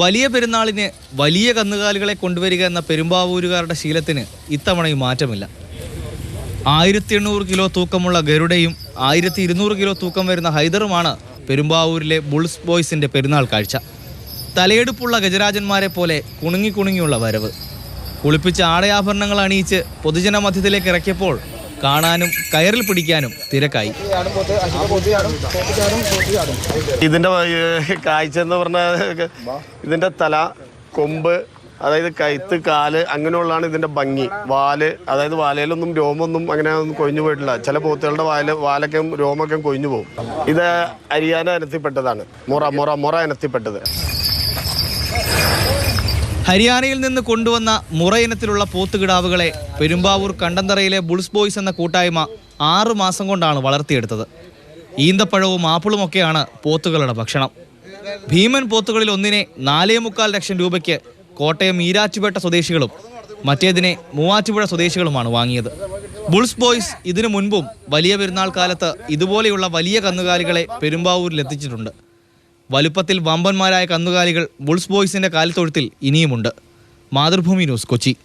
വലിയ പെരുന്നാളിന് വലിയ കന്നുകാലികളെ കൊണ്ടുവരിക എന്ന പെരുമ്പാവൂരുകാരുടെ ശീലത്തിന് ഇത്തവണയും മാറ്റമില്ല. ആയിരത്തി എണ്ണൂറ് കിലോ തൂക്കമുള്ള ഗരുഡയും ആയിരത്തി ഇരുന്നൂറ് കിലോ തൂക്കം വരുന്ന ഹൈദറുമാണ് പെരുമ്പാവൂരിലെ ബുൾസ് ബോയ്സിന്റെ പെരുന്നാൾ കാഴ്ച. തലയെടുപ്പുള്ള ഗജരാജന്മാരെ പോലെ കുണുങ്ങി കുണുങ്ങിയുള്ള വരവ്. കുളിപ്പിച്ച ആടയാഭരണങ്ങൾ അണിയിച്ച് പൊതുജന മധ്യത്തിലേക്ക് ഇറക്കിയപ്പോൾ കാണാനും കയറിൽ പിടിക്കാനും തിരക്കായി. ഇതിന്റെ കാഴ്ച എന്ന് പറഞ്ഞാൽ ഇതിന്റെ തല കൊമ്പ് അതായത് കഴുത്ത് കാൽ അങ്ങനെയുള്ളതാണ് ഇതിന്റെ ഭംഗി. വാൽ അതായത് വാലയിലൊന്നും രോമൊന്നും അങ്ങനെ ഒന്നും കൊഴിഞ്ഞു പോയിട്ടില്ല. ചില പോത്തുകളുടെ വാൽ വാലൊക്കെ രോമൊക്കെ കൊഴിഞ്ഞു പോകും. ഇത് അരിയാന ഇനത്തിൽപ്പെട്ടതാണ് മുറ മുറ മുറ ഇനത്തിൽപ്പെട്ടത് ഹരിയാനയിൽ നിന്ന് കൊണ്ടുവന്ന മുറ ഇനത്തിലുള്ള പോത്തുകിടാവുകളെ പെരുമ്പാവൂർ കണ്ടന്തറയിലെ ബുൾസ് ബോയ്സ് എന്ന കൂട്ടായ്മ ആറു മാസം കൊണ്ടാണ് വളർത്തിയെടുത്തത്. ഈന്തപ്പഴവും ആപ്പിളുമൊക്കെയാണ് പോത്തുകളുടെ ഭക്ഷണം. ഭീമൻ പോത്തുകളിൽ ഒന്നിനെ നാലേ മുക്കാൽ ലക്ഷം രൂപയ്ക്ക് കോട്ടയം ഈരാറ്റുപേട്ട സ്വദേശികളും മറ്റേതിനെ മൂവാറ്റുപുഴ സ്വദേശികളുമാണ് വാങ്ങിയത്. ബുൾസ് ബോയ്സ് ഇതിനു മുൻപും വലിയ പെരുന്നാൾ കാലത്ത് ഇതുപോലെയുള്ള വലിയ കന്നുകാലികളെ പെരുമ്പാവൂരിൽ എത്തിച്ചിട്ടുണ്ട് വലുപ്പത്തിൽ വമ്പന്മാരായ കന്നുകാലികൾ ബുൾസ് ബോയ്സിന്റെ കാലിത്തൊഴുത്തിൽ ഇനിയുമുണ്ട്. മാതൃഭൂമി ന്യൂസ് കൊച്ചി.